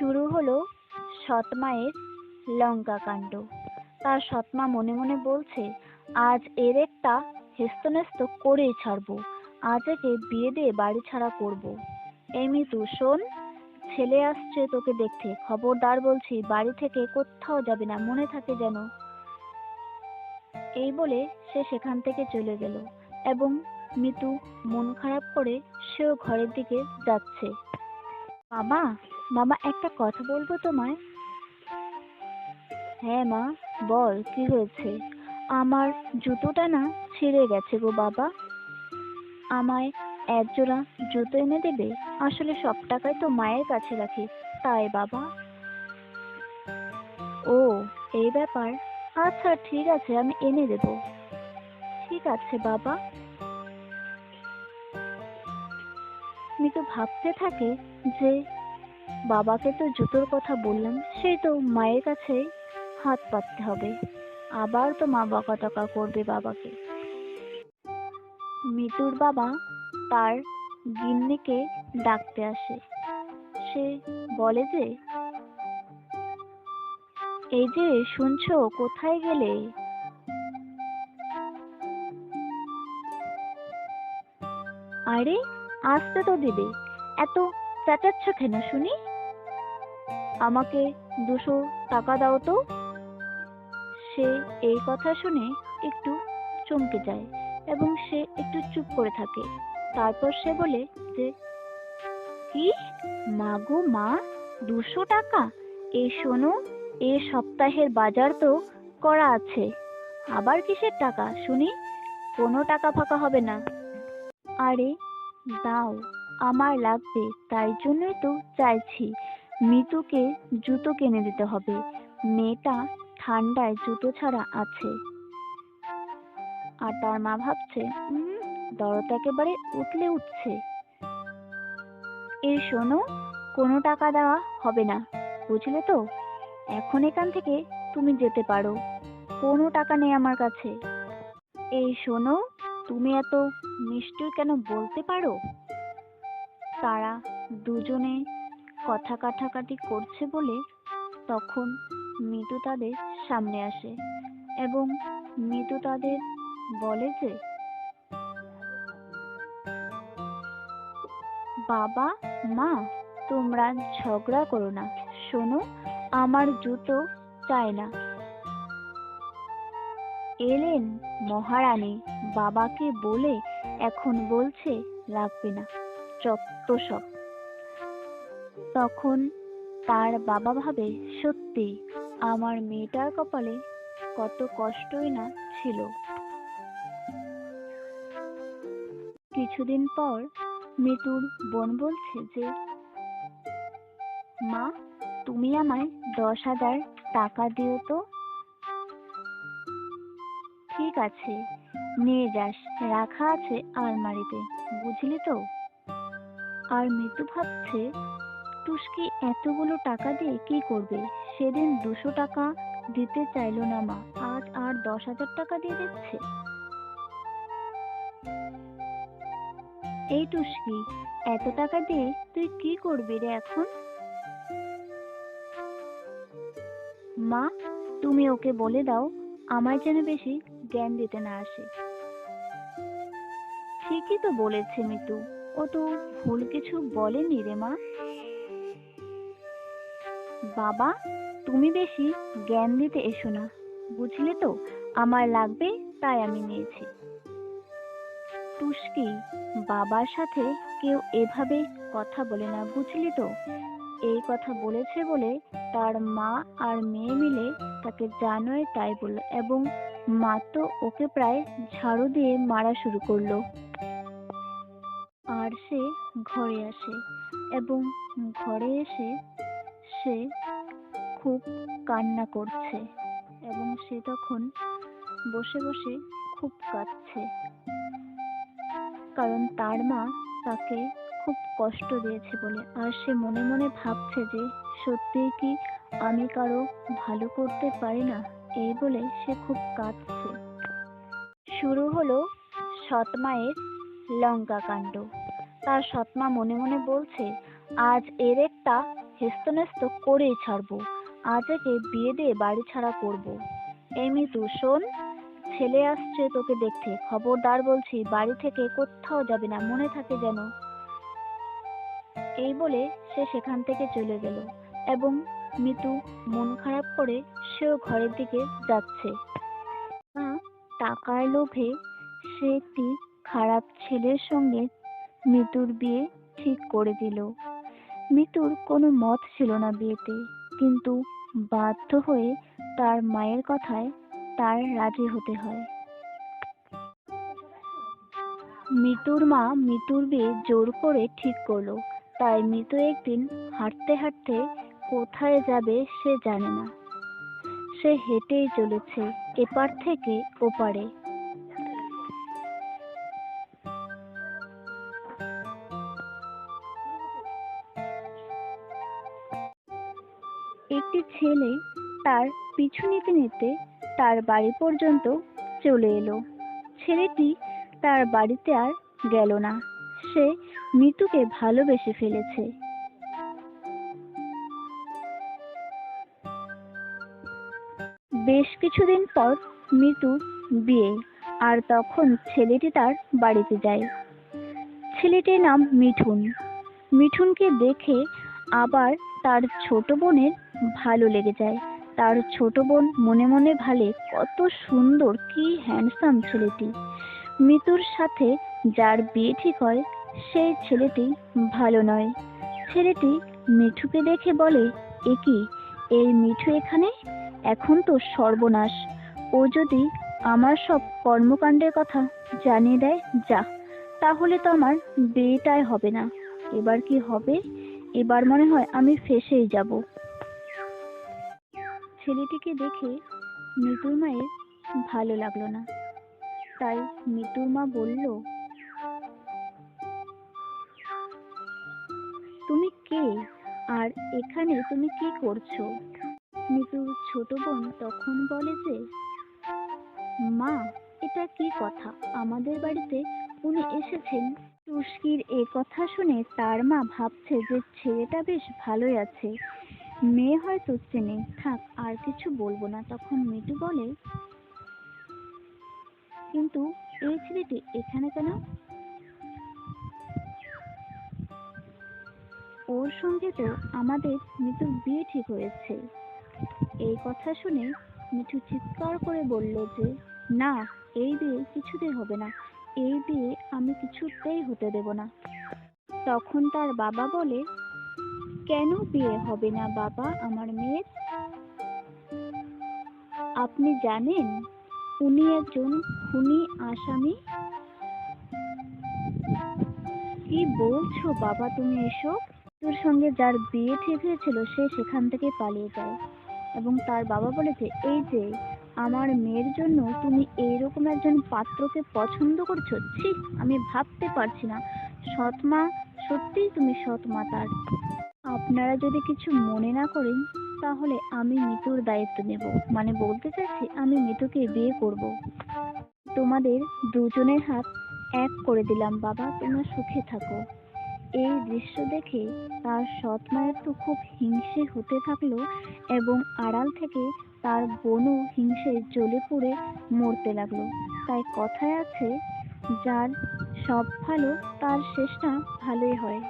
শুরু হলো সৎমায়ের লঙ্কা কাণ্ড। তার সৎমা মনে মনে বলছে, আজ এর একটা হেস্তনেস্ত করেই ছাড়বো। আজ একে বিয়ে দিয়ে বাড়ি ছাড়া করব। এই মিতু শোন, ছেলে আসছে তোকে দেখতে। খবরদার বলছি, বাড়ি থেকে কোথাও যাবে না, মনে থাকে যেন। এই বলে সে সেখান থেকে চলে গেল এবং মিতু মন খারাপ করে সেও ঘরের দিকে যাচ্ছে। মামা মামা, একটা কথা বলব তোমায়? হ্যাঁ মা, বল, কি হয়েছে? আমার জুতোটা না ছিঁড়ে গেছে গো বাবা। আমায় এক জোড়া জুতো এনে দেবে? আসলে সব টাকাই তো মায়ের কাছে রাখি। তাই বাবা। ও, এই ব্যাপার? আচ্ছা ঠিক আছে, আমি এনে দেব। ঠিক আছে বাবা। মিতু ভাবতে থাকে যে বাবাকে তো জুতোর কথা বললাম, সেই তো মায়ের কাছে হাত পাততে হবে। আবার তো মা বকাটকা করবে বাবাকে। মিতুর বাবা তার গিন্নিকে ডাকতে আসে। সে বলে যে, এই যে শুনছো, কোথায় গেলে? আরে, আসতে তো দিবে। এত চেঁচাচ্ছ কেন শুনি? আমাকে দুশো টাকা দাও তো। সে এই কথা শুনে একটু চমকে যায় এবং সে একটু চুপ করে থাকে। তারপর সে বলে যে, কি? মা গো মা, দুশো টাকা? এই শোনো এ সপ্তাহের বাজার তো করা আছে। আবার কিসের টাকা? শুনি, কোনো টাকা ফাঁকা হবে না। আরে, দাও। আমার লাগবে তাই জন্যই তো চাইছি। মিতুকে জুতো কিনে দিতে হবে। মেয়েটা ঠান্ডায় জুতো ছাড়া আছে। আর তার মা ভাবছে "উম, দরদ একেবারে উঠলে উঠছে। এই শোনো কোনো টাকা দেওয়া হবে না বুঝলে তো? এখন এখান থেকে তুমি যেতে পারো। কোনো টাকা নেই আমার কাছে। এই শোনো তুমি এত নিষ্ঠুর কেন বলতে পারো? তারা দুজনে কথা কাটাকাটি করছে বলে তখন মিতু তাদের সামনে আসে এবং মিতু তাদের বলে যে, বাবা, মা, তোমরা ঝগড়া করো না। শোনো, আমার জুতো চাই না। এলেন মহারানী বাবাকে বলে, এখন বলছে, লাগবে না। যত সব তখন তার বাবা ভাবে, সত্যি, আমার মেয়েটার কপালে কত কষ্টই না ছিল। কিছুদিন পর মিতুর বোন বলছে যে, মা, তুমি আমায় দশ হাজার টাকা দিও তো? ঠিক আছে, নিয়ে যাস, রাখা আছে আলমারিতে, বুঝলি তো? আর মিতু ভাবছে টুস্কি এতগুলো টাকা দিয়ে কি করবে? সেদিন দুশো টাকা দিতে চাইলো না মা, আজ আর দশ হাজার টাকা দিয়ে দিচ্ছে? এই টুস্কি এত টাকা দিয়ে তুই কি করবি রে এখন? মা, তুমি ওকে বলে দাও আমার যেন বেশি জ্ঞান দিতে না আসে। ঠিকই তো বলেছে মিতু ও তো ভুল কিছু বলেনি রে মা। বাবা, তুমি বেশি জ্ঞান দিতে এসো না। বুঝলে তো, আমার লাগবে তাই আমি নিয়েছি। টুস্কি বাবার সাথে কেউ এভাবে কথা বলে না, বুঝলি তো? এই কথা বলেছে বলে তার মা আর মেয়ে মিলে তাকে জানোয় তাই বলল এবং মা তো ওকে প্রায় ঝাড়ু দিয়ে মারা শুরু করল। ঘরে আসে এবং ঘরে এসে সে খুব কান্না করছে এবং সে তখন বসে বসে খুব কাঁদছে। কারণ তার মা তাকে খুব কষ্ট দিয়েছে বলে। আর সে মনে মনে ভাবছে যে, সত্যিই কি আমি কারও ভালো করতে পারি না? এই বলে সে খুব কাঁদছে। শুরু হলো সৎমায়ের লঙ্কা কাণ্ড তার সৎমা মনে মনে বলছে, আজ এর একটা হেস্তনেস্ত করেই ছাড়বো। আজ একে বিয়ে দিয়ে বাড়ি ছাড়া করব। এই মিতু শোন, ছেলে আসছে তোকে দেখতে। খবরদার বলছি, বাড়ি থেকে কোথাও যাবে না, মনে থাকে যেন। এই বলে সে সেখান থেকে চলে গেল এবং মিতু মন খারাপ করে সেও ঘরের দিকে যাচ্ছে। টাকার লোভে সে একটি খারাপ ছেলের সঙ্গে মিতুর বিয়ে ঠিক করে দিল। মিতুর কোনো মত ছিল না বিয়েতে, কিন্তু বাধ্য হয়ে তার মায়ের কথায় তার রাজি হতে হয়। মিতুর মা মিতুর বিয়ে জোর করে ঠিক করল, তাই মিতু একদিন হাঁটতে হাঁটতে কোথায় যাবে সে জানে না। সে হেঁটেই চলেছে, এপার থেকে ওপারে। একটি ছেলে তার পিছু নিতে নিতে তার বাড়ি পর্যন্ত চলে এলো। ছেলেটি তার বাড়িতে আর গেল না। সে মিতুকে ভালোবেসে ফেলেছে। বেশ কিছুদিন পর মিতুর বিয়ে, আর তখন ছেলেটি তার বাড়িতে যায়। ছেলেটির নাম মিঠুন। মিঠুনকে দেখে আবার তার ছোট বোনের ভালো লেগে যায়। তার ছোট বোন মনে মনে ভালে, কত সুন্দর, কি হ্যান্ডসাম ছেলেটি। মিতুর সাথে যার বিয়ে ঠিক হয়, সেই ছেলেটি ভালো নয়। ছেলেটি মিঠুকে দেখে বলে, এ কি, এই মিঠু এখানে? এখন তো সর্বনাশ। ও যদি আমার সব কর্মকাণ্ডের কথা জানিয়ে দেয়, যা, তাহলে তো আমার বিয়েটাই হবে না। এবার কি হবে? এবার মনে হয় আমি ফেসেই যাব। ছেলেটিকে দেখে মিতুর মায়ের ভালো লাগল না। তাই মিতুর মা বলল, তুমি কে? আর এখানে তুমি কি করছ? মিতুর ছোট বোন তখন বলে যে, মা, এটা কি কথা? আমাদের বাড়িতে উনি এসেছেন। টুস্কির এ কথা শুনে তার মা ভাবছে যে ছেলেটা বেশ ভালোই আছে। মেয়ে হয়তো চেনে, থাক, আর কিছু বলব না। তখন মিটু বলে, কিন্তু এই ছেলেটি এখানে কেন? ওর সঙ্গে তো আমাদের মিতুর বিয়ে ঠিক হয়েছে। এই কথা শুনে মিঠু চিৎকার করে বলল যে, না, এই বিয়ে কিছুতেই হবে না। এই বিয়ে আমি কিছুতেই হতে দেব না। তখন তার বাবা বলে কেন বিয়ে হবে না, বাবা, আমার মেয়ের? আপনি জানেন উনি একজন খুনি আসামি? কি বলছো বাবা তুমি এসব? তোর সঙ্গে যার বিয়ে ঠিক হয়েছিল, সে সেখান থেকে পালিয়ে যায়। এবং তার বাবা বলেছে, এই যে, আমার মেয়ের জন্য তুমি এইরকম একজন পাত্রকে পছন্দ করছ? ছি, আমি ভাবতে পারছি না। সৎমা সত্যিই তুমি সৎমা তার। আপনারা যদি কিছু মনে না করেন, তাহলে আমি মিতুর দায়িত্ব নেব। মানে বলতে চাচ্ছি আমি মিতুকে বিয়ে করব। তোমাদের দুজনের হাত এক করে দিলাম, বাবা। তোমরা সুখে থাকো। এই দৃশ্য দেখে তার সৎ মায়ের তো খুব হিংসে হতে থাকল এবং আড়াল থেকে তার বোনও হিংসে জ্বলে পুড়ে মরতে লাগল। তাই কথায় আছে, যার সব ভালো, তার শেষটা ভালোই হয়।